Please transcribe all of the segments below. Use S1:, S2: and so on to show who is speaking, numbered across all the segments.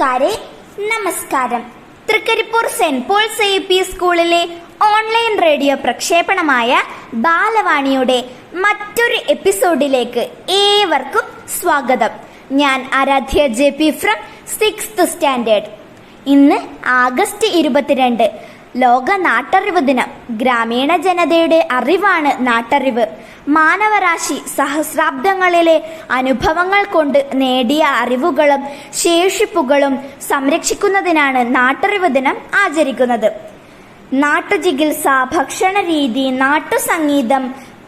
S1: കൂട്ടുകാരെ നമസ്കാരം. Thrikaripur Saint Paul's A P സ്കൂളിലെ ഓൺലൈൻ റേഡിയോ പ്രക്ഷേപണമായ ബാലവാണിയുടെ മറ്റൊരു എപ്പിസോഡിലേക്ക് ഏവർക്കും സ്വാഗതം. ഞാൻ Aaradhya J P from sixth standard. ഇന്ന് ആഗസ്റ്റ് ഇരുപത്തിരണ്ട് ലോക നാട്ടറിവ് ദിനം. ഗ്രാമീണ ജനതയുടെ അറിവാണ് നാട്ടറിവ്. മാനവരാശി സഹസ്രാബ്ദങ്ങളിലെ അനുഭവങ്ങൾ കൊണ്ട് നേടിയ അറിവുകളും ശേഷിപ്പുകളും സംരക്ഷിക്കുന്നതിനാണ് നാട്ടറിവ് ദിനം ആചരിക്കുന്നത്. നാട്ടുചികിത്സ ഭക്ഷണരീതി നാട്ടുസംഗീതം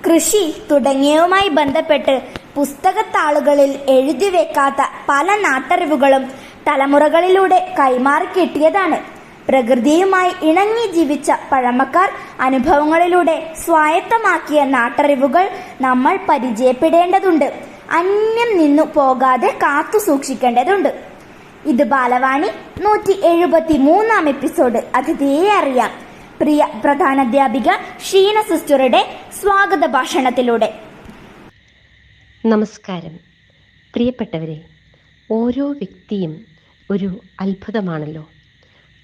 S1: കൃഷി തുടങ്ങിയവുമായി ബന്ധപ്പെട്ട് പുസ്തകത്താളുകളിൽ എഴുതി വെക്കാത്ത പല നാട്ടറിവുകളും തലമുറകളിലൂടെ കൈമാറി കിട്ടിയതാണ് പ്രകൃതിയുമായി ഇണങ്ങി ജീവിച്ച പഴമക്കാർ അനുഭവങ്ങളിലൂടെ സ്വായത്തമാക്കിയ നാട്ടറിവുകൾ നമ്മൾ പരിചയപ്പെടേണ്ടതുണ്ട്. അന്യം നിന്നു പോകാതെ കാത്തു സൂക്ഷിക്കേണ്ടതുണ്ട്. ഇത് ബാലവാണി നൂറ്റി എഴുപത്തി മൂന്നാം എപ്പിസോഡ്. അതിഥിയെ അറിയാം. പ്രിയ പ്രധാനാധ്യാപിക ഷീന സിസ്റ്ററുടെ സ്വാഗത ഭാഷണത്തിലൂടെ.
S2: നമസ്കാരം. പ്രിയപ്പെട്ടവരെ ഓരോ വ്യക്തിയും ഒരു അത്ഭുതമാണല്ലോ.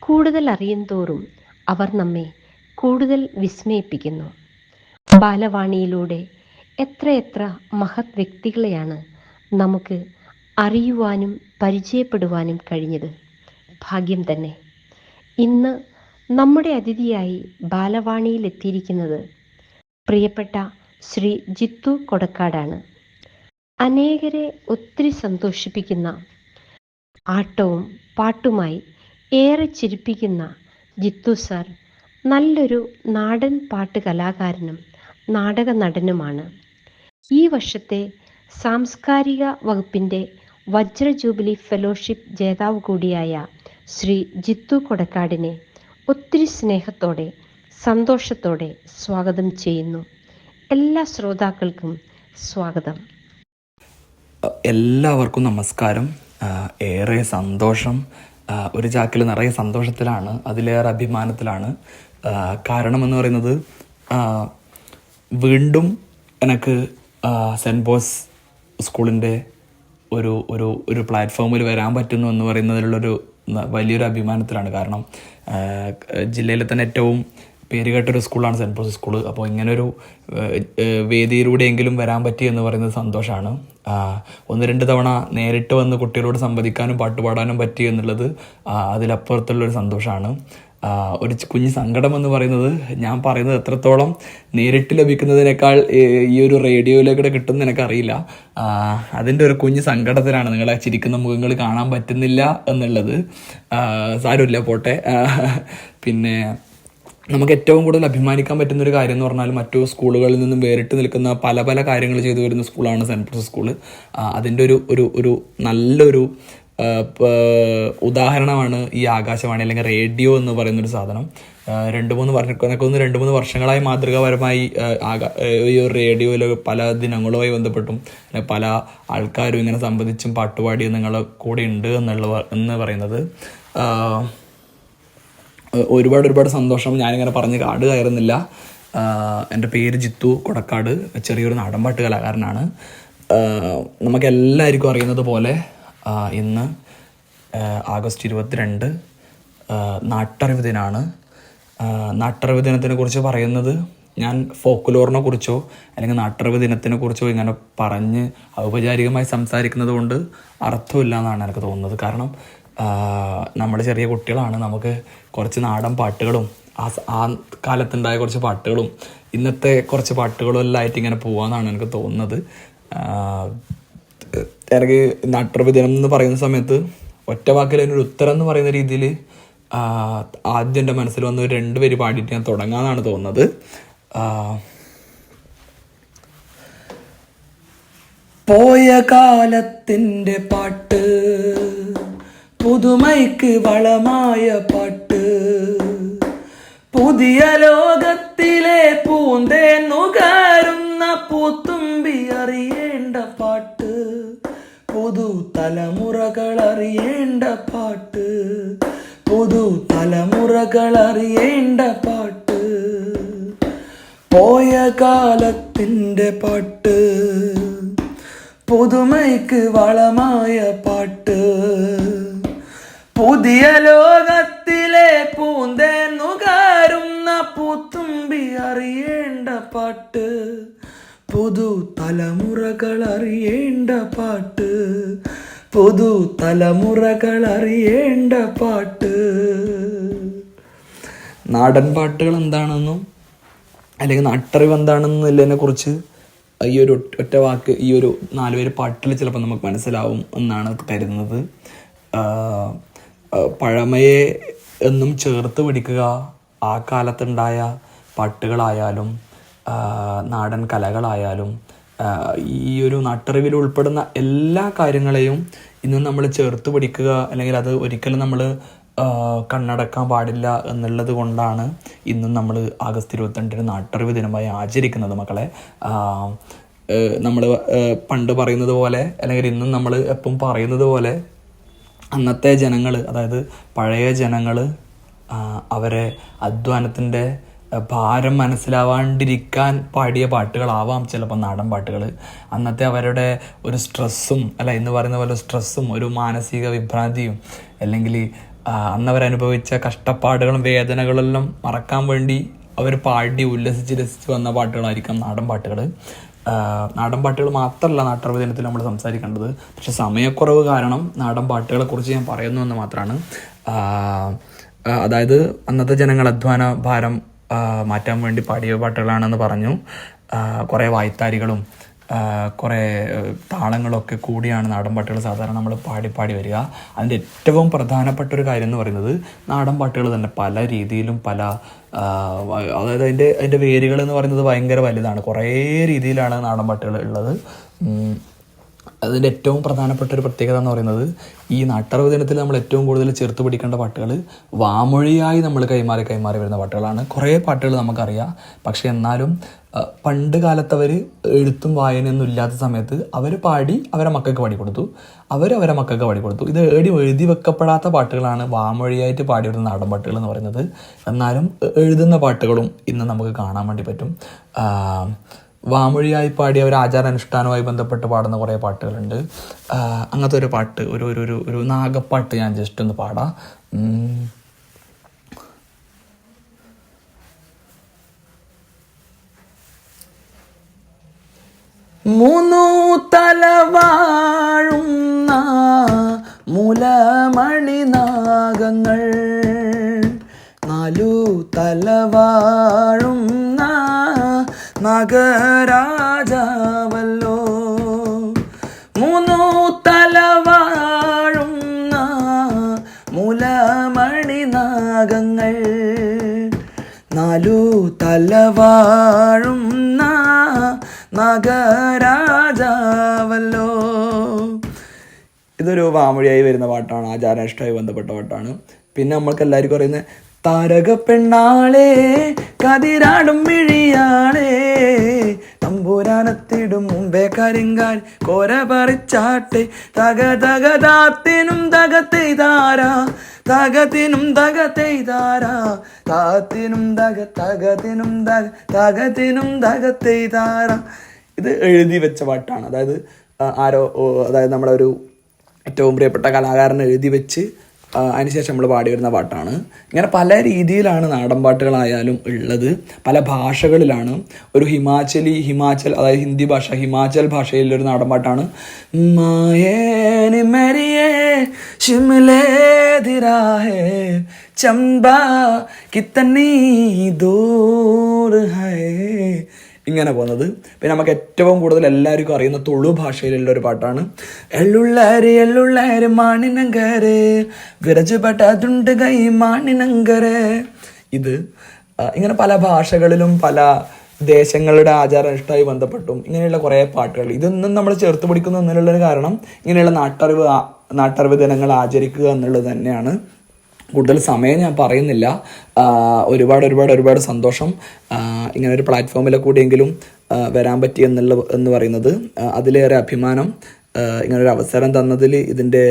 S2: കൂടുതൽ അറിയും തോറും അവർ നമ്മെ കൂടുതൽ വിസ്മയിപ്പിക്കുന്നു. ബാലവാണിയിലൂടെ എത്രയെത്ര മഹത് വ്യക്തികളെയാണ് നമുക്ക് അറിയുവാനും പരിചയപ്പെടുവാനും കഴിഞ്ഞത്. ഭാഗ്യം തന്നെ. ഇന്ന് നമ്മുടെ അതിഥിയായി ബാലവാണിയിൽ എത്തിയിരിക്കുന്നത് പ്രിയപ്പെട്ട ശ്രീ ജിത്തു കൊടക്കാടാണ്. അനേകരെ ഒത്തിരി സന്തോഷിപ്പിക്കുന്ന ആട്ടവും പാട്ടുമായി ഏറെ ചിരിപ്പിക്കുന്ന ജിത്തു സാർ നല്ലൊരു നാടൻ പാട്ട് കലാകാരനും നാടക നടനുമാണ്. ഈ വർഷത്തെ സാംസ്കാരിക വകുപ്പിന്റെ വജ്ര ജൂബിലി ഫെലോഷിപ്പ് ജേതാവ് കൂടിയായ ശ്രീ ജിത്തു കൊടക്കാടിനെ ഒത്തിരി സ്നേഹത്തോടെ സന്തോഷത്തോടെ സ്വാഗതം ചെയ്യുന്നു. എല്ലാ ശ്രോതാക്കൾക്കും സ്വാഗതം.
S3: എല്ലാവർക്കും നമസ്കാരം. ഏറെ സന്തോഷം. ഒരു ചാക്കിൽ നിറയെ സന്തോഷത്തിലാണ് അതിലേറെ അഭിമാനത്തിലാണ്. കാരണം കാരണമെന്ന് പറയുന്നത് വീണ്ടും എനിക്ക് സെന്റ് ബോസ് സ്കൂളിന്റെ ഒരു ഒരു ഒരു പ്ലാറ്റ്ഫോമിൽ വരാൻ പറ്റുന്നു എന്ന് പറയുന്നതിലുള്ളൊരു വലിയൊരു അഭിമാനത്തിലാണ്. കാരണം ജില്ലയിലെ തന്നെ ഏറ്റവും പേരുകേട്ടൊരു സ്കൂളാണ് സെന്റ് ബോസ് സ്കൂൾ അപ്പോൾ ഇങ്ങനൊരു വേദിയിലൂടെയെങ്കിലും വരാൻ പറ്റി എന്ന് പറയുന്നത് സന്തോഷമാണ്. ഒന്ന് രണ്ട് തവണ നേരിട്ട് വന്ന് കുട്ടികളോട് സംവദിക്കാനും പാട്ടുപാടാനും പറ്റി എന്നുള്ളത് അതിലപ്പുറത്തുള്ള അതിലപ്പുറത്തുള്ളൊരു സന്തോഷമാണ്. ഒരു കുഞ്ഞ് സങ്കടം എന്ന് പറയുന്നത് ഞാൻ പറയുന്നത് എത്രത്തോളം നേരിട്ട് ലഭിക്കുന്നതിനേക്കാൾ ഈ ഒരു റേഡിയോയിലേക്കൂടെ കിട്ടുന്ന എനിക്കറിയില്ല അതിന്റെ ഒരു കുഞ്ഞ് സങ്കടത്തിലാണ് നിങ്ങളെ ചിരിക്കുന്ന മുഖങ്ങൾ കാണാൻ പറ്റുന്നില്ല എന്നുള്ളത്. സാരമില്ല പോട്ടെ. പിന്നെ നമുക്ക് ഏറ്റവും കൂടുതൽ അഭിമാനിക്കാൻ പറ്റുന്ന ഒരു കാര്യം എന്ന് പറഞ്ഞാൽ മറ്റു സ്കൂളുകളിൽ നിന്നും വേറിട്ട് നിൽക്കുന്ന പല പല കാര്യങ്ങൾ ചെയ്തു വരുന്ന സ്കൂളാണ് സെന്റ് ഫ്രാൻസിസ് സ്കൂൾ അതിന്റെ ഒരു ഒരു ഒരു നല്ലൊരു ഉദാഹരണമാണ് ഈ ആകാശവാണി അല്ലെങ്കിൽ റേഡിയോ എന്ന് പറയുന്നൊരു സാധനം. രണ്ട് മൂന്ന് വർഷം ഒന്ന് രണ്ട് മൂന്ന് വർഷങ്ങളായി മാതൃകാപരമായി ആകാ- ഈ റേഡിയോയിൽ പല ദിനങ്ങളുമായി ബന്ധപ്പെട്ടും പല ആൾക്കാരും ഇങ്ങനെ സംബന്ധിച്ചും പാട്ടുപാടിയും നിങ്ങളെ കൂടെ ഉണ്ട് എന്നുള്ള എന്ന് പറയുന്നത്. ഒരുപാട് ഒരുപാട് സന്തോഷം. ഞാനിങ്ങനെ പറഞ്ഞ് കാട് കയറുന്നില്ല. എന്റെ പേര് ജിത്തു കൊടക്കാട്. ചെറിയൊരു നാടൻപാട്ട് കലാകാരനാണ്. നമുക്കെല്ലാവർക്കും അറിയുന്നത് പോലെ ഇന്ന് ആഗസ്റ്റ് ഇരുപത്തിരണ്ട് നാട്ടറിവ് ദിനമാണ് നാട്ടറിവ് ദിനത്തിനെ കുറിച്ച് പറയുന്നത് ഞാൻ ഫോക്കുലോറിനെ കുറിച്ചോ അല്ലെങ്കിൽ നാട്ടറിവ് ദിനത്തിനെ കുറിച്ചോ ഇങ്ങനെ പറഞ്ഞ് ഔപചാരികമായി സംസാരിക്കുന്നത് കൊണ്ട് അർത്ഥമില്ല എന്നാണ് എനിക്ക് തോന്നുന്നത്. കാരണം നമ്മൾ ചെറിയ കുട്ടികളാണ്. നമുക്ക് കുറച്ച് നാടൻ പാട്ടുകളും ആ ആ കാലത്തുണ്ടായ കുറച്ച് പാട്ടുകളും ഇന്നത്തെ കുറച്ച് പാട്ടുകളും എല്ലാം ആയിട്ട് ഇങ്ങനെ പോവാന്നാണ് എനിക്ക് തോന്നുന്നത്. എനിക്ക് നാട്ടറിവ് എന്ന് പറയുന്ന സമയത്ത് ഒറ്റ വാക്കിൽ അതിനൊരു ഉത്തരം എന്ന് പറയുന്ന രീതിയിൽ ആദ്യം എന്റെ മനസ്സിൽ വന്ന ഒരു രണ്ട് പേര് പാടിയിട്ട് ഞാൻ തുടങ്ങാമെന്നാണ് തോന്നുന്നത്. പോയ കാലത്തിന്റെ പാട്ട് പുതുമൈക്ക് വളമായ പാട്ട്. പുതിയ ലോകത്തിലെ പൂന്തേ നുകരുന്ന പൂത്തുമ്പി അറിയേണ്ട പാട്ട്. പുതു തലമുറകൾ അറിയേണ്ട പാട്ട്. പുതു തലമുറകൾ അറിയേണ്ട പാട്ട്. പോയ കാലത്തിന്റെ പാട്ട്. പുതുമയ്ക്ക് വളമായ പാട്ട്. പുതിയ ലോകത്തിലെ പൂന്തേന്നുകാരുന്ന പൂത്തുമ്പി അറിയേണ്ട പാട്ട്. പുതു തലമുറകൾ അറിയേണ്ട പാട്ട്. പുതു തലമുറകൾ അറിയേണ്ട പാട്ട്. നാടൻ പാട്ടുകൾ എന്താണെന്നും അല്ലെങ്കിൽ നാട്ടറിവ് എന്താണെന്നുള്ളതിനെ കുറിച്ച് ഈ ഒരു ഒറ്റ- വാക്ക് ഈ ഒരു നാലുപേര് പാട്ടിൽ ചിലപ്പോൾ നമുക്ക് മനസ്സിലാവും എന്നാണ് കരുതുന്നത്. പഴമയെ എന്നും ചേർത്ത് പിടിക്കുക. ആ കാലത്തുണ്ടായ പാട്ടുകളായാലും നാടൻ കലകളായാലും ഈ ഒരു നാട്ടറിവിൽ ഉൾപ്പെടുന്ന എല്ലാ കാര്യങ്ങളെയും ഇന്നും നമ്മൾ ചേർത്ത് പിടിക്കുക. അല്ലെങ്കിൽ അത് ഒരിക്കലും നമ്മൾ കണ്ണടക്കാൻ പാടില്ല എന്നുള്ളത് കൊണ്ടാണ് ഇന്നും നമ്മൾ ആഗസ്റ്റ് ഇരുപത്തിരണ്ടിന് നാട്ടറിവ് ദിനമായി ആചരിക്കുന്നത് മക്കളെ. നമ്മൾ പണ്ട് പറയുന്നത് പോലെ അല്ലെങ്കിൽ ഇന്നും നമ്മൾ എപ്പം പറയുന്നത് പോലെ അന്നത്തെ ജനങ്ങൾ അതായത് പഴയ ജനങ്ങൾ അവരെ അധ്വാനത്തിന്റെ ഭാരം മനസ്സിലാവാണ്ടിരിക്കാൻ പാടിയ പാട്ടുകളാവാം ചിലപ്പോൾ നാടൻ പാട്ടുകൾ അന്നത്തെ അവരുടെ ഒരു സ്ട്രെസ്സും അല്ല എന്ന് പറയുന്ന പോലെ സ്ട്രെസ്സും ഒരു മാനസിക വിഭ്രാന്തിയും അല്ലെങ്കിൽ അന്നവരനുഭവിച്ച അന്ന് കഷ്ടപ്പാടുകളും വേദനകളെല്ലാം മറക്കാൻ വേണ്ടി അവർ പാടി ഉല്ലസിച്ച് രസിച്ച് വന്ന പാട്ടുകളായിരിക്കാം നാടൻ പാട്ടുകൾ നാടൻ പാട്ടുകൾ മാത്രമല്ല നാട്ടറിവ് ദിനത്തിൽ നമ്മൾ സംസാരിക്കേണ്ടത്. പക്ഷെ സമയക്കുറവ് കാരണം നാടൻ പാട്ടുകളെ കുറിച്ച് ഞാൻ പറയുന്നു എന്ന് മാത്രമാണ്. അതായത് അന്നത്തെ ജനങ്ങൾ അധ്വാന ഭാരം മാറ്റാൻ വേണ്ടി പാടിയ പാട്ടുകളാണെന്ന് പറഞ്ഞു. കുറേ വായ്ത്താരികളും കുറേ താളങ്ങളൊക്കെ കൂടിയാണ് നാടൻ പാട്ടുകൾ സാധാരണ നമ്മൾ പാടി പാടി വരിക അതിന്റെ ഏറ്റവും പ്രധാനപ്പെട്ട ഒരു കാര്യം എന്ന് പറയുന്നത് നാടൻ പാട്ടുകൾ തന്നെ പല രീതിയിലും പല അതായത് അതിന്റെ അതിന്റെ വേരുകൾ എന്ന് പറയുന്നത് ഭയങ്കര വലുതാണ് കുറേ രീതിയിലാണ് നാടൻ പാട്ടുകൾ ഉള്ളത്. അതിന്റെ ഏറ്റവും പ്രധാനപ്പെട്ട ഒരു പ്രത്യേകത എന്ന് പറയുന്നത് ഈ നാട്ടറിവ് ദിനത്തിൽ നമ്മൾ ഏറ്റവും കൂടുതൽ ചേർത്ത് പിടിക്കേണ്ട പാട്ടുകൾ വാമൊഴിയായി നമ്മൾ കൈമാറി കൈമാറി വരുന്ന പാട്ടുകളാണ്. കുറേ പാട്ടുകൾ നമുക്കറിയാം. പക്ഷേ എന്നാലും പണ്ട് കാലത്തവർ എഴുത്തും വായനയൊന്നും ഇല്ലാത്ത സമയത്ത് അവർ പാടി അവരെ മക്കൾക്ക് പാടി കൊടുത്തു അവർ അവരെ മക്കൾക്ക് പാടി കൊടുത്തു ഇത് എഴുതി എഴുതി വെക്കപ്പെടാത്ത പാട്ടുകളാണ് വാമൊഴിയായിട്ട് പാടി വരുന്ന നാടൻ പാട്ടുകൾ എന്ന് പറയുന്നത്. എന്നാലും എഴുതുന്ന പാട്ടുകളും ഇന്ന് നമുക്ക് കാണാൻ വേണ്ടി പറ്റും. വാമൊഴിയായി പാടിയ ഒരു ആചാരാനുഷ്ഠാനവുമായി ബന്ധപ്പെട്ട് പാടുന്ന കുറേ പാട്ടുകളുണ്ട്. അങ്ങനത്തെ ഒരു പാട്ട് ഒരു ഒരു ഒരു ഒരു നാഗപ്പാട്ട് ഞാൻ ജസ്റ്റ് ഒന്ന് പാടാം. മൂന്നു തലവാഴുന്ന മുലമണിനാഗങ്ങൾ നാലു തലവാഴുന്ന നഗരാജാവല്ലോ. മൂന്നു തലവാഴുന്ന മുലമണിനാഗങ്ങൾ നാലു തലവാഴുന്ന നഗരാജാവല്ലോ. ഇതൊരു വാമൊഴിയായി വരുന്ന പാട്ടാണ് ആചാരാനിഷ്ഠമായി ബന്ധപ്പെട്ട പാട്ടാണ്. പിന്നെ നമ്മൾക്ക് എല്ലാവർക്കും അറിയുന്ന താരക പെണ്ണാളെ കതിരാടും മിഴിയാളെ തമ്പൂരാനത്തിടും മുമ്പേ കരിങ്കാൽ. കോര പറിച്ചാട്ടെ. തക തക താത്തിനും തകത്തെയ്താര തകത്തിനും തകത്തെയ്താരാ താത്തിനും തക തകത്തിനും തക തകത്തിനും തകത്തെയ്താരാ ഇത് എഴുതി വെച്ച പാട്ടാണ്. അതായത് ആരോ അതായത് നമ്മുടെ ഒരു ഏറ്റവും പ്രിയപ്പെട്ട കലാകാരൻ എഴുതി വെച്ച് അതിനുശേഷം നമ്മൾ പാടി വരുന്ന പാട്ടാണ്. ഇങ്ങനെ പല രീതിയിലാണ് നാടൻ പാട്ടുകളായാലും ഉള്ളത്. പല ഭാഷകളിലാണ്. ഒരു ഹിമാചലി ഹിമാചൽ അതായത് ഹിന്ദി ഭാഷ ഹിമാചൽ ഭാഷയിലെ ഒരു നാടൻ പാട്ടാണ് ചമ്പ കിത്തന്നീ ദൂർ ഹൈ. ഇങ്ങനെ പോകുന്നത്. പിന്നെ നമുക്ക് ഏറ്റവും കൂടുതൽ എല്ലാവർക്കും അറിയുന്ന തുളു ഭാഷയിലുള്ള ഒരു പാട്ടാണ്. എള്ളുള്ളാര് എള്ളുള്ളാര് മാണിനങ്കര്. വിരജുപെട്ടതുണ്ട് കൈ മാണിനങ്കര്. ഇത് ഇങ്ങനെ പല ഭാഷകളിലും പല ദേശങ്ങളുടെ ആചാരാനുഷ്ഠമായി ബന്ധപ്പെട്ടും ഇങ്ങനെയുള്ള കുറേ പാട്ടുകൾ. ഇതൊന്നും നമ്മൾ ചേർത്ത് പിടിക്കുന്നു എന്നുള്ളൊരു കാരണം ഇങ്ങനെയുള്ള നാട്ടറിവ് നാട്ടറിവ് ദിനങ്ങൾ ആചരിക്കുക എന്നുള്ളത് തന്നെയാണ്. കൂടുതൽ സമയം ഞാൻ പറയുന്നില്ല. ഒരുപാട് ഒരുപാട് ഒരുപാട് സന്തോഷം. ഇങ്ങനെ ഒരു പ്ലാറ്റ്ഫോമിൽ കൂടിയെങ്കിലും വരാൻ പറ്റി എന്നുള്ള എന്ന് പറയുന്നത്. അതിലേറെ അഭിമാനം ഇങ്ങനെ ഇങ്ങനൊരു അവസരം തന്നതിൽ ഇതിന്റെ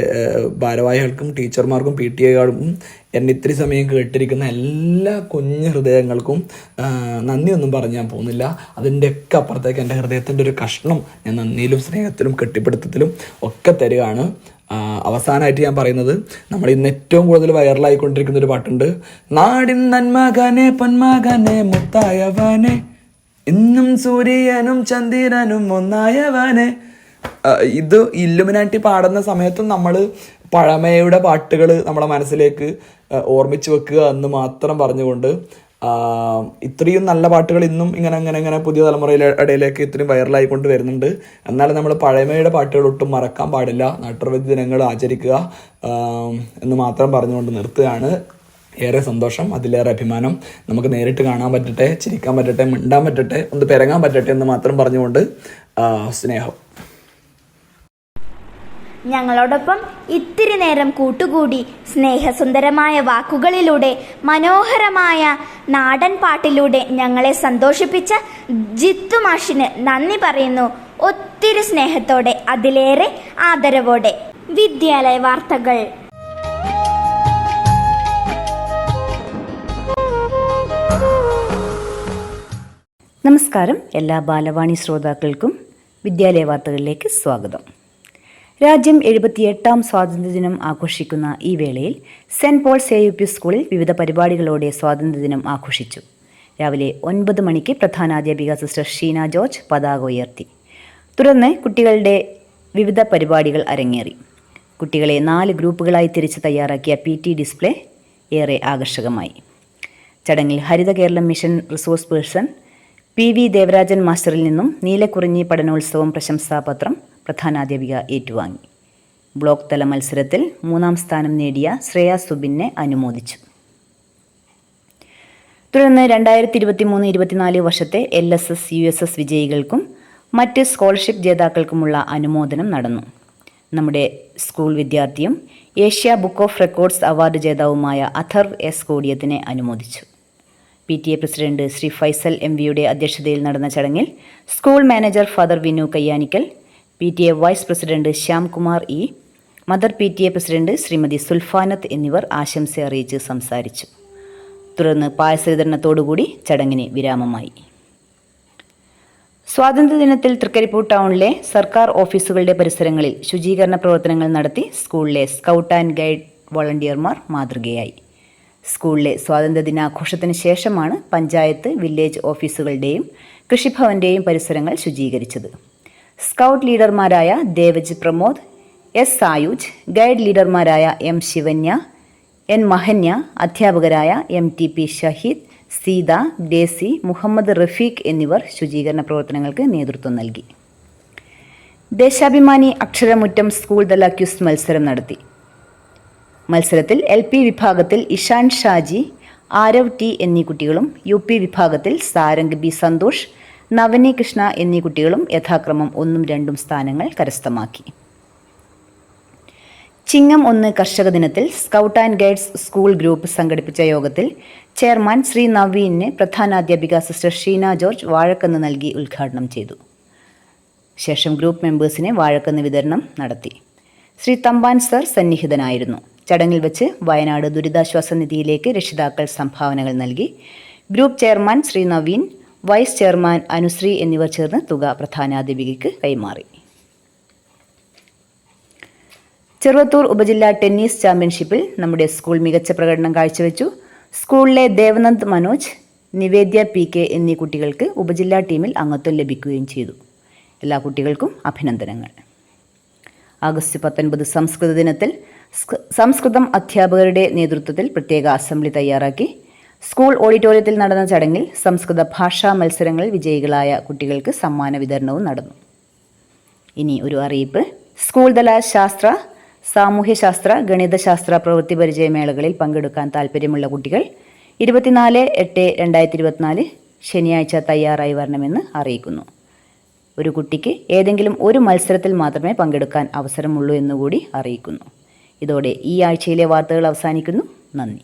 S3: ഭാരവാഹികൾക്കും ടീച്ചർമാർക്കും പി ടി എക്കാർക്കും എന്നെ ഇത്തിരി സമയം കേട്ടിരിക്കുന്ന എല്ലാ കുഞ്ഞു ഹൃദയങ്ങൾക്കും നന്ദി നന്ദിയൊന്നും പറഞ്ഞ് ഞാൻ പോകുന്നില്ല. അതിന്റെയൊക്കെ അപ്പുറത്തേക്ക് എന്റെ ഹൃദയത്തിന്റെ ഒരു കഷ്ണം ഞാൻ നന്ദിയിലും സ്നേഹത്തിലും കെട്ടിപ്പിടുത്തത്തിലും ഒക്കെ തരികയാണ്. അവസാനമായിട്ട് ഞാൻ പറയുന്നത് നമ്മൾ ഇന്ന് ഏറ്റവും കൂടുതൽ വൈറലായിക്കൊണ്ടിരിക്കുന്ന ഒരു പാട്ടുണ്ട്. നാടിൻ നന്മകനെ പൊന്മകനെ മുത്തായവനെ ഇന്നും സൂര്യനും ചന്ദ്രനും ഒന്നായവനെ. ഇത് ഇല്ലുമിനാറ്റി പാടുന്ന സമയത്തും നമ്മൾ പഴമയുടെ പാട്ടുകൾ നമ്മുടെ മനസ്സിലേക്ക് ഓർമ്മിച്ച് വെക്കുക എന്ന് മാത്രം പറഞ്ഞുകൊണ്ട് ഇത്രയും നല്ല പാട്ടുകൾ ഇന്നും ഇങ്ങനെ അങ്ങനെ ഇങ്ങനെ പുതിയ തലമുറയിലെ ഇടയിലേക്ക് ഇത്രയും വൈറലായിക്കൊണ്ട് വരുന്നുണ്ട്. എന്നാലും നമ്മൾ പഴമയുടെ പാട്ടുകൾ ഒട്ടും മറക്കാൻ പാടില്ല. നാട്ടുവൈദ്യ ദിനങ്ങൾ ആചരിക്കുക എന്ന് മാത്രം പറഞ്ഞുകൊണ്ട് നിർത്തുകയാണ്. ഏറെ സന്തോഷം അതിലേറെ അഭിമാനം. നമുക്ക് നേരിട്ട് കാണാൻ പറ്റട്ടെ ചിരിക്കാൻ പറ്റട്ടെ മിണ്ടാൻ പറ്റട്ടെ ഒന്ന് പെരങ്ങാൻ പറ്റട്ടെ എന്ന് മാത്രം പറഞ്ഞുകൊണ്ട് സ്നേഹം.
S1: ഞങ്ങളോടൊപ്പം ഇത്തിരി നേരം കൂട്ടുകൂടി സ്നേഹസുന്ദരമായ വാക്കുകളിലൂടെ മനോഹരമായ നാടൻ പാട്ടിലൂടെ ഞങ്ങളെ സന്തോഷിപ്പിച്ച ജിത്തു മാഷിന് നന്ദി പറയുന്നു. ഒത്തിരി സ്നേഹത്തോടെ അതിലേറെ ആദരവോടെ. വിദ്യാലയ വാർത്തകൾ.
S4: നമസ്കാരം. എല്ലാ ബാലവാണി ശ്രോതാക്കൾക്കും വിദ്യാലയ വാർത്തകളിലേക്ക് സ്വാഗതം. രാജ്യം എഴുപത്തിയെട്ടാം സ്വാതന്ത്ര്യദിനം ആഘോഷിക്കുന്ന ഈ വേളയിൽ സെന്റ് യു പി സ്കൂളിൽ വിവിധ പരിപാടികളോടെ സ്വാതന്ത്ര്യദിനം ആഘോഷിച്ചു. രാവിലെ ഒൻപത് മണിക്ക് പ്രധാനാധ്യാപിക സിസ്റ്റർ ഷീന ജോർജ് പതാക ഉയർത്തി. തുടർന്ന് കുട്ടികളുടെ വിവിധ പരിപാടികൾ അരങ്ങേറി. കുട്ടികളെ നാല് ഗ്രൂപ്പുകളായി തിരിച്ച് തയ്യാറാക്കിയ പി ടി ഡിസ്പ്ലേ ഏറെ ആകർഷകമായി. ചടങ്ങിൽ Haritha Keralam mission resource person P V Devarajan മാസ്റ്ററിൽ നിന്നും നീലക്കുറിഞ്ഞി പഠനോത്സവം പ്രശംസാപത്രം പ്രധാനാധ്യാപിക ഏറ്റുവാങ്ങി. ബ്ലോക്ക് തല മത്സരത്തിൽ മൂന്നാം സ്ഥാനം നേടിയ ശ്രേയ സുബിനെ അനുമോദിച്ചു. തുടർന്ന് രണ്ടായിരത്തി ഇരുപത്തി മൂന്ന് ഇരുപത്തിനാല് വർഷത്തെ L S S U S S വിജയികൾക്കും മറ്റ് സ്കോളർഷിപ്പ് ജേതാക്കൾക്കുമുള്ള അനുമോദനം നടന്നു. നമ്മുടെ സ്കൂൾ വിദ്യാർത്ഥിയും Asia book of records award ജേതാവുമായ Atharv S കോടിയത്തിനെ അനുമോദിച്ചു. P T A president Shri Faisal M വിയുടെ അധ്യക്ഷതയിൽ നടന്ന ചടങ്ങിൽ school manager father Vinu Kayyanickal P T A vice president Shyamkumar E mother P T A president Shrimati Sulfanath എന്നിവർ ആശംസ അറിയിച്ച് സംസാരിച്ചു. തുടർന്ന് പായസ വിതരണത്തോടുകൂടി ചടങ്ങിന് വിരാമമായി. സ്വാതന്ത്ര്യദിനത്തിൽ തൃക്കരിപ്പൂർ ടൗണിലെ സർക്കാർ ഓഫീസുകളുടെ പരിസരങ്ങളിൽ ശുചീകരണ പ്രവർത്തനങ്ങൾ നടത്തി സ്കൂളിലെ സ്കൗട്ട് ആൻഡ് ഗൈഡ് വോളണ്ടിയർമാർ മാതൃകയായി. സ്കൂളിലെ സ്വാതന്ത്ര്യദിനാഘോഷത്തിന് ശേഷമാണ് പഞ്ചായത്ത് വില്ലേജ് ഓഫീസുകളുടെയും കൃഷിഭവന്റെയും പരിസരങ്ങൾ ശുചീകരിച്ചത്. സ്കൗട്ട് ലീഡർമാരായ ദേവജ് പ്രമോദ് എസ് സായുജ് ഗൈഡ് ലീഡർമാരായ എം ശിവന്യ എൻ മഹന്യ അധ്യാപകരായ M T P Shaheed Seetha Daisy Muhammad Rafeeq എന്നിവർ ശുചീകരണ പ്രവർത്തനങ്ങൾക്ക് നേതൃത്വം നൽകി. ദേശാഭിമാനി അക്ഷരമുറ്റം സ്കൂൾ തല ക്യുസ് മത്സരം നടത്തി. മത്സരത്തിൽ എൽ പി വിഭാഗത്തിൽ ഇഷാൻ ഷാജി ആരവ് ടി എന്നീ കുട്ടികളും യു പി വിഭാഗത്തിൽ സാരംഗ് ബി സന്തോഷ് നവനി കൃഷ്ണ എന്നീ കുട്ടികളും യഥാക്രമം ഒന്നും രണ്ടും സ്ഥാനങ്ങൾ കരസ്ഥമാക്കി. ചിങ്ങം ഒന്ന് കർഷക ദിനത്തിൽ scout and guides school group സംഘടിപ്പിച്ച യോഗത്തിൽ ചെയർമാൻ ശ്രീ നവീനെ പ്രധാനാധ്യാപിക സിസ്റ്റർ ഷീന ജോർജ് വാഴക്കന്ന് നൽകി ഉദ്ഘാടനം ചെയ്തു. ശേഷം ഗ്രൂപ്പ് മെമ്പേഴ്സിന് വാഴക്കന്ന് വിതരണം നടത്തി. ശ്രീ തമ്പാൻ സർ സന്നിഹിതനായിരുന്നു. ചടങ്ങിൽ വെച്ച് വയനാട് ദുരിതാശ്വാസ നിധിയിലേക്ക് രക്ഷിതാക്കൾ സംഭാവനകൾ നൽകി. Group chairman Shri Naveen vice chairman Anusree എന്നിവർ ചേർന്ന് തുക പ്രധാനാധ്യാപികയ്ക്ക് കൈമാറി. ചെറുവത്തൂർ ഉപജില്ലാ ടെന്നീസ് ചാമ്പ്യൻഷിപ്പിൽ നമ്മുടെ സ്കൂൾ മികച്ച പ്രകടനം കാഴ്ചവെച്ചു. സ്കൂളിലെ ദേവനന്ദ് മനോജ് നിവേദ്യ പി കെ എന്നീ കുട്ടികൾക്ക് ഉപജില്ലാ ടീമിൽ അംഗത്വം ലഭിക്കുകയും ചെയ്തു. എല്ലാ കുട്ടികൾക്കും അഭിനന്ദനങ്ങൾ. ആഗസ്റ്റ് പത്തൊൻപത് സംസ്കൃത ദിനത്തിൽ സംസ്കൃതം അധ്യാപകരുടെ നേതൃത്വത്തിൽ പ്രത്യേക അസംബ്ലി തയ്യാറാക്കി. സ്കൂൾ ഓഡിറ്റോറിയത്തിൽ നടന്ന ചടങ്ങിൽ സംസ്കൃത ഭാഷാ മത്സരങ്ങൾ വിജയികളായ കുട്ടികൾക്ക് സമ്മാന വിതരണവും നടന്നു. ഇനി ഒരു അറിയിപ്പ്. സ്കൂൾ തല ശാസ്ത്ര സാമൂഹ്യശാസ്ത്ര ഗണിതശാസ്ത്ര പ്രവൃത്തി പരിചയമേളകളിൽ പങ്കെടുക്കാൻ താൽപ്പര്യമുള്ള കുട്ടികൾ ഇരുപത്തിനാല് എട്ട് രണ്ടായിരത്തി ഇരുപത്തിനാല് ശനിയാഴ്ച തയ്യാറായി വരണമെന്ന് അറിയിക്കുന്നു. ഒരു കുട്ടിക്ക് ഏതെങ്കിലും ഒരു മത്സരത്തിൽ മാത്രമേ പങ്കെടുക്കാൻ അവസരമുള്ളൂ എന്നുകൂടി അറിയിക്കുന്നു. ഇതോടെ ഈ ആഴ്ചയിലെ വാർത്തകൾ അവസാനിക്കുന്നു. നന്ദി.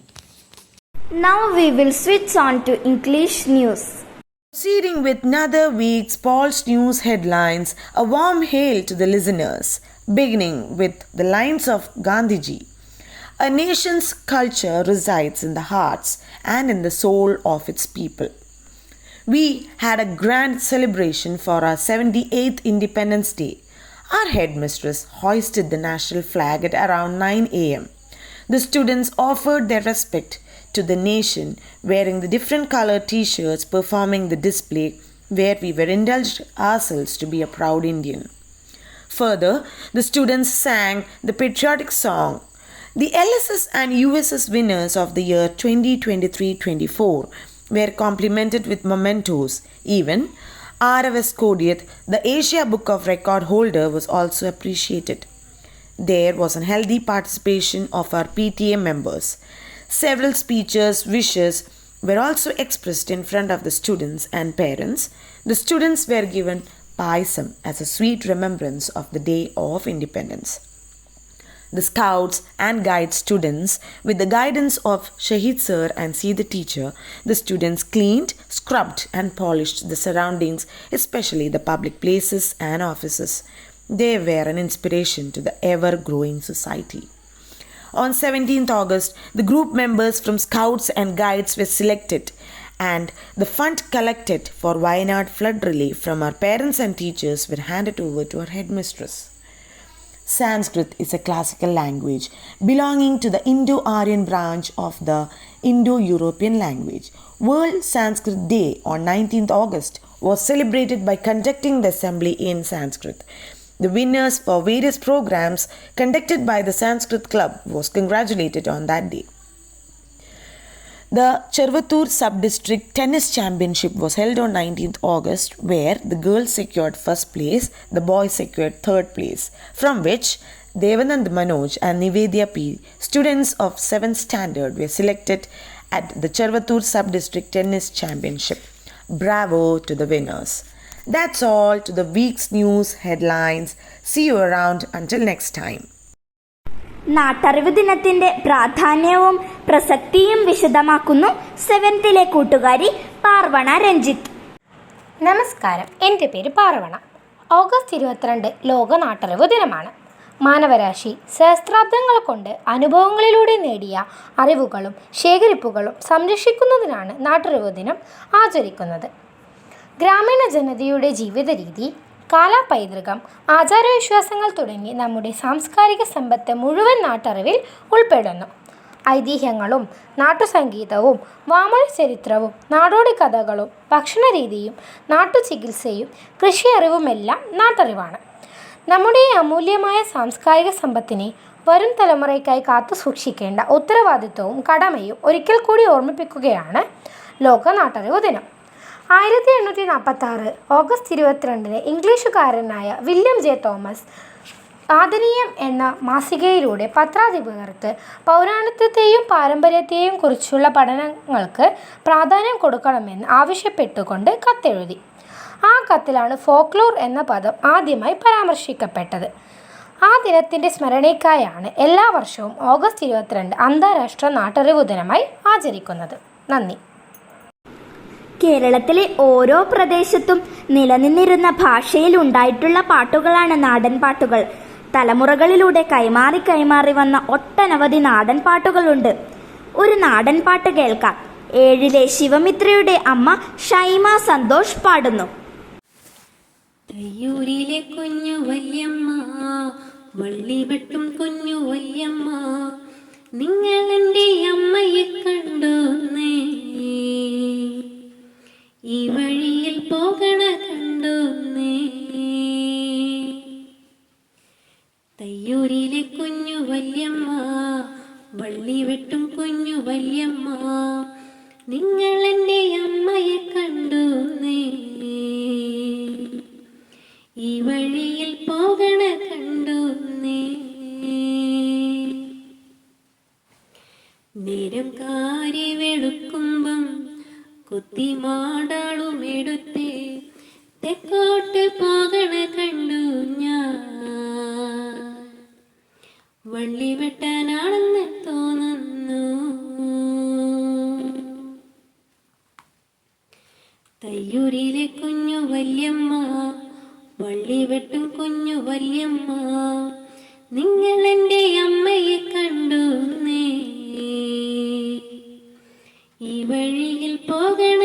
S1: Now we will switch on to English news.
S5: Proceeding with another week's Paul's News headlines, a warm hail to the listeners, beginning with the lines of Gandhiji. A nation's culture resides in the hearts and in the soul of its people. We had a grand celebration for our 78th Independence Day. Our headmistress hoisted the national flag at around 9 am. The students offered their respect to the nation wearing the different colored t shirts, performing the display where we were indulged ourselves to be a proud Indian. Further, the students sang the patriotic song. The LSS and USS winners of the year 2023 24 were complimented with mementos. Even RFS Kodiath, the Asia Book of Record holder, was also appreciated. There was a healthy participation of our PTA members. Several speeches, wishes were also expressed in front of the students and parents. The students were given paisam as a sweet remembrance of the day of independence. The scouts and guide students, with the guidance of Shahid sir and see the teacher, the students cleaned, scrubbed, and polished the surroundings, especially the public places and offices. They were an inspiration to the ever growing society. On 17th August, the group members from Scouts and Guides were selected, and the fund collected for Wayanad flood relief from our parents and teachers were handed over to our headmistress. Sanskrit is a classical language belonging to the Indo Aryan branch of the Indo European language. World Sanskrit Day on 19th August was celebrated by conducting the assembly in Sanskrit. The winners for various programs conducted by the Sanskrit Club was congratulated on that day. The Chervatur Sub-District Tennis Championship was held on 19th August where the girls secured first place, the boys secured third place, from which Devanand Manoj and Nivedya P, students of 7th standard, were selected at the Chervatur Sub-District Tennis Championship. Bravo to the winners. That's all to the week's news headlines. See you around. Until next time.
S1: നാട്ടറിവ് ദിനത്തിന്റെ പ്രാധാന്യവും പ്രസക്തിയും വിശദമാക്കുന്നു സെവൻത്തിലെ കൂട്ടുകാരി പാർവണ രഞ്ജിത്ത്.
S6: നമസ്കാരം. എന്റെ പേര് Parvana. August ഇരുപത്തിരണ്ട് ലോക നാട്ടറിവ് ദിനമാണ്. മാനവരാശി സഹസ്രാബ്ദങ്ങൾ കൊണ്ട് അനുഭവങ്ങളിലൂടെ നേടിയ അറിവുകളും ശേഖരിപ്പുകളും സംരക്ഷിക്കുന്നതിനാണ് നാട്ടറിവ് ദിനം ആചരിക്കുന്നത്. ഗ്രാമീണ ജനതയുടെ ജീവിത രീതി കാലാപൈതൃകം ആചാരവിശ്വാസങ്ങൾ തുടങ്ങി നമ്മുടെ സാംസ്കാരിക സമ്പത്ത് മുഴുവൻ നാട്ടറിവിൽ ഉൾപ്പെടുന്നു. ഐതിഹ്യങ്ങളും നാട്ടുസംഗീതവും വാമൊഴി ചരിത്രവും നാടോടി കഥകളും ഭക്ഷണരീതിയും നാട്ടുചികിത്സയും കൃഷി അറിവുമെല്ലാം നാട്ടറിവാണ്. നമ്മുടെ അമൂല്യമായ സാംസ്കാരിക സമ്പത്തിനെ വരും തലമുറയ്ക്കായി കാത്തു സൂക്ഷിക്കേണ്ട ഉത്തരവാദിത്വവും കടമയും ഒരിക്കൽ കൂടി ഓർമ്മിപ്പിക്കുകയാണ് ലോക നാട്ടറിവ് ദിനം. ആയിരത്തി എണ്ണൂറ്റി നാൽപ്പത്തി ആറ് ഓഗസ്റ്റ് ഇരുപത്തിരണ്ടിന് ഇംഗ്ലീഷുകാരനായ വില്യം ജെ തോമസ് ആദനീയം എന്ന മാസികയിലൂടെ പത്രാധിപകർക്ക് പൗരാണിത്യത്തെയും പാരമ്പര്യത്തെയും കുറിച്ചുള്ള പഠനങ്ങൾക്ക് പ്രാധാന്യം കൊടുക്കണമെന്ന് ആവശ്യപ്പെട്ടുകൊണ്ട് കത്തെഴുതി. ആ കത്തിലാണ് ഫോക്ലോർ എന്ന പദം ആദ്യമായി പരാമർശിക്കപ്പെട്ടത്. ആ ദിനത്തിന്റെ സ്മരണയ്ക്കായാണ് എല്ലാ വർഷവും ഓഗസ്റ്റ് ഇരുപത്തിരണ്ട് അന്താരാഷ്ട്ര നാട്ടറിവ് ദിനമായി ആചരിക്കുന്നത്. നന്ദി.
S1: കേരളത്തിലെ ഓരോ പ്രദേശത്തും നിലനിന്നിരുന്ന ഭാഷയിൽ ഉണ്ടായിട്ടുള്ള പാട്ടുകളാണ് നാടൻ പാട്ടുകൾ. തലമുറകളിലൂടെ കൈമാറി കൈമാറി വന്ന ഒട്ടനവധി നാടൻ പാട്ടുകളുണ്ട്. ഒരു നാടൻ പാട്ട് കേൾക്കാം. ഏഴിലെ ശിവമിത്രയുടെ അമ്മ ഷൈമ സന്തോഷ് പാടുന്നു.
S7: തയ്യൂരിലെ കുഞ്ഞു വല്യമ്മ വള്ളി വെട്ടും കുഞ്ഞു വല്യമ്മ നിങ്ങൾ എന്റെ അമ്മയെ കണ്ടോന്നേ ഈ വഴിയിൽ പോകണ കണ്ടോന്നേ തയ്യൂരിലെ കുഞ്ഞു വല്യമ്മ വള്ളി വെട്ടും കുഞ്ഞു വല്യമ്മ നിങ്ങൾ എന്റെ അമ്മയെ കണ്ടോന്നേ ഈ വഴിയിൽ പോകണ കണ്ടു നീ. നേരം കാരി വെളുക്കുമ്പം കുത്തിമാടാളും എടുത്തേ തെക്കോട്ട് പോകണ കണ്ടു ഞാൻ. വള്ളി വെട്ടാനാണെന്ന് തോന്നുന്നു. തയ്യൂരിലെ കുഞ്ഞു വല്യമ്മ വള്ളി വെട്ടും കുഞ്ഞു വല്യമ്മ നിങ്ങൾ എന്റെ അമ്മയെ കണ്ടു വഴിയിൽ പോകണ.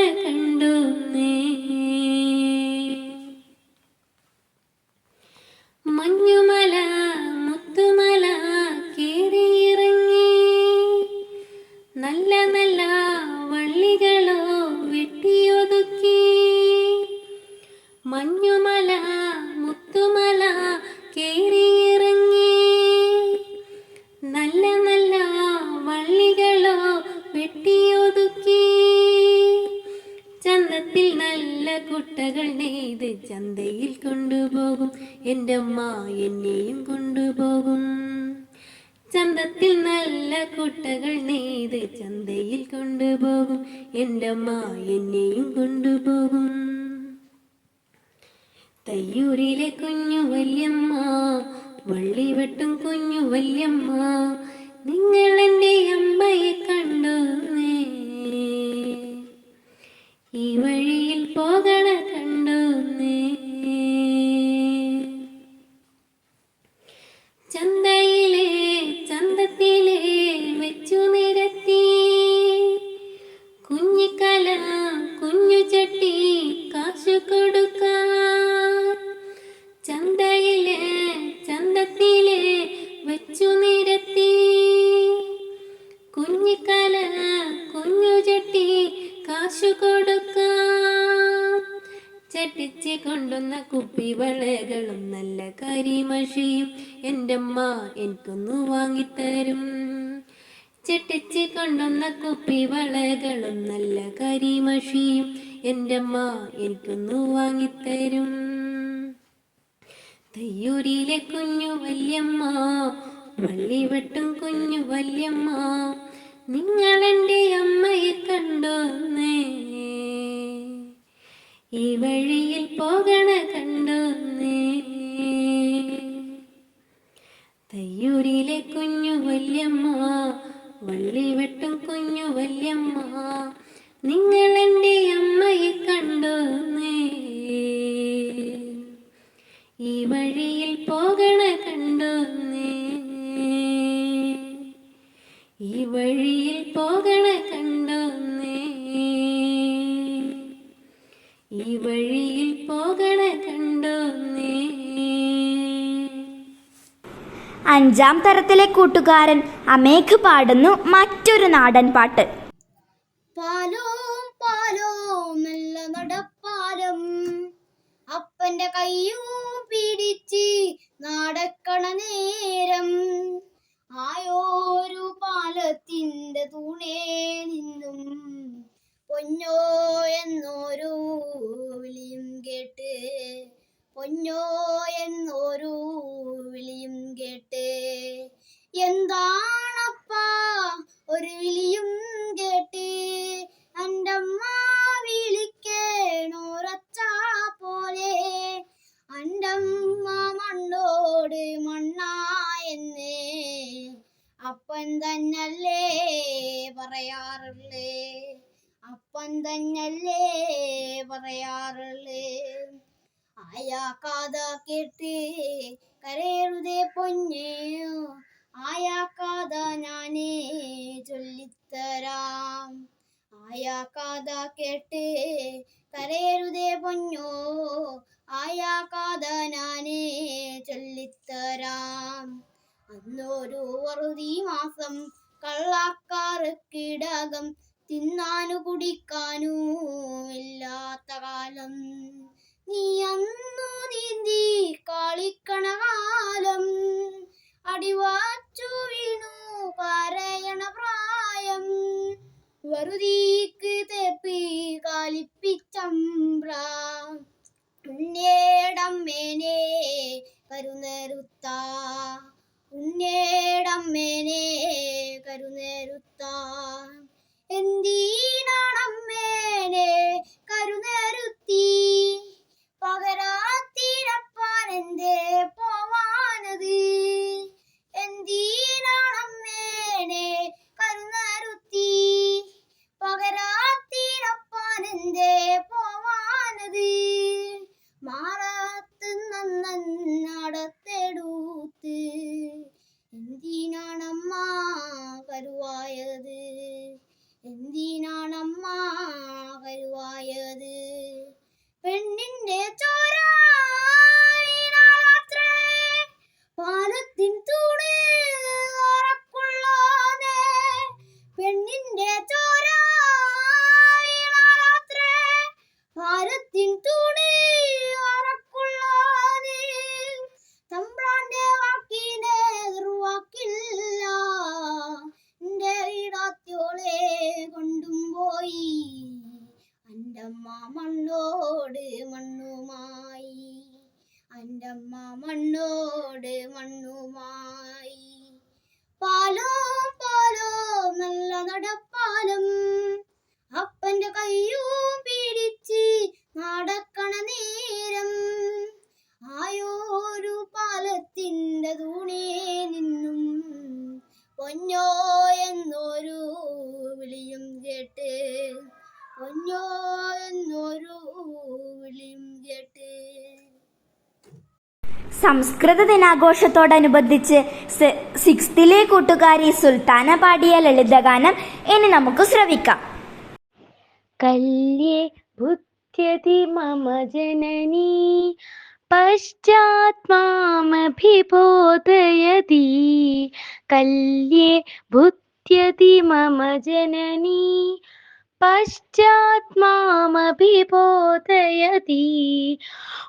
S7: വല്യമ്മ വള്ളി വെട്ടും കുഞ്ഞു വല്യമ്മ നിങ്ങൾ എന്റെ അമ്മയെ കണ്ടോന്നേ. ഈ വഴിയിൽ പോകണ കണ്ടോന്നേ. തയ്യൂരിലെ കുഞ്ഞു വല്യമ്മ വള്ളി വെട്ടും കുഞ്ഞു വല്യമ്മ നിങ്ങൾ
S1: അഞ്ചാം തരത്തിലെ കൂട്ടുകാരൻ അമേഘ് പാടുന്നു മറ്റൊരു നാടൻ പാട്ട്.
S8: പാലോ പാലോം നല്ല നടപ്പാലം. അപ്പന്റെ കയ്യും പിടിച്ച് നടക്കണ നേരം. ആയോരു പാലത്തിന്റെ തൂണേ നിന്നും പൊന്നോ എന്നൊരു വിളിയും കേട്ട് പൊന്നോ വറുതി മാസം കള്ളാക്കാർക്കിടകം തിന്നാനു കുടിക്കാനു ഇല്ലാത്ത കാലം. നീ അന്നു നീന്തി കളിക്കണ കാലം. അടിവാച്ചു വീണു പറയണ പ്രായം. വെറുതീക്ക് തെപ്പി കാലിപ്പിച്ചമ്പ്ര. മേനേ കരുനരുത്ത. ഉണ്ണേടമ്മേനെ കരുനരുത്ത എന്തിനാണമ്മേനെ കരുനേരുത്തി? പകരാത്തിരപ്പാൻ എന്തേ പോവാനത്? എന്തിനാണമ്മേനെ കരുനേരുത്തി? പകരാത്തിരപ്പാൻ എന്തേ പോവാനത്? മാറാത്ത്
S1: സംസ്കൃത ദിനാഘോഷത്തോടനുബന്ധിച്ച് സിക്സ്തിലെ കൂട്ടുകാരി സുൽത്താന പാടിയ ലളിതഗാനം ഇനി നമുക്ക് ശ്രവിക്കാം.
S9: കല്യേ ബുദ്ധ്യതി മമ ജനനീ പശ്ചാത്മാമഭിബോധയതി. കല്യേ ബുദ്ധ്യതി മമ ജനനീ പശ്ചാത്മാമഭിബോധയതി.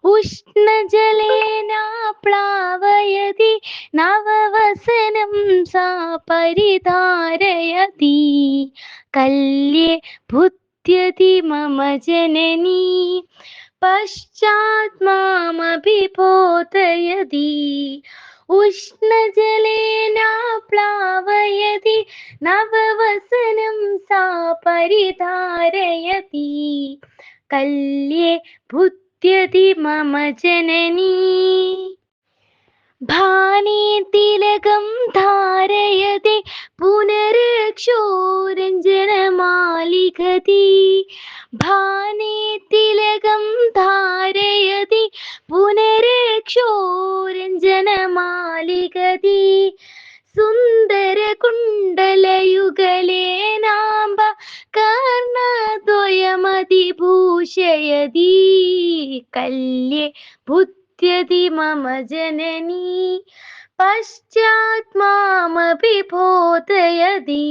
S9: ഉഷ്ണജലേനാപ്ലാവയതി നവവസനം സാ പരിധാരയതി കല്യേ ഭുത്യതി മമ ജനനീ. പശ്ചാത്മാമഭിബോധയതി. ഉഷ്ണജലേന പ്ലാവയതി നവവസനം സാ പരിധാരയതി കല്യേ ബുദ്ധ്യതി മമ ജനനീ. ഭാനേ തിലകം ധാരയതി പുനരക്ഷോരഞ്ജനമാലികതി. ഭാനേ തിലകം ധാരയതെ പുനരക്ഷോരഞ്ജനമാലികതി. സുന്ദരകുണ്ടലയുഗലേനാംബ കർണദ്വയമതിഭൂഷയതി. കല്യേ ബുദ്ധ്യതി മമ ജനനീ പശ്ചാത്മാമഭിബോധയതി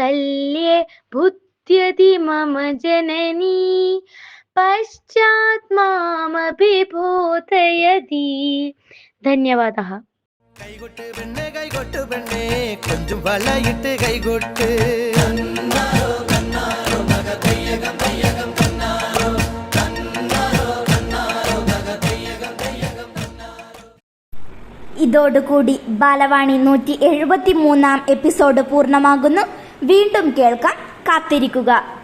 S9: കല്യേ ബുദ്ധ്യതി മമ ജനനീ പശ്ചാത്മാമഭിബോധയതി ധന്യവാദः
S10: കൈകൊട്ട് പെണ്ണെ കൈകൊട്ട് പെണ്ണെ കൊഞ്ചും വളയിട്ട് കൈകൊട്ട്.
S1: ഇതോടുകൂടി ബാലവാണി നൂറ്റി എഴുപത്തി മൂന്നാം എപ്പിസോഡ് പൂർണമാകുന്നു. വീണ്ടും കേൾക്കാം. കാത്തിരിക്കുക.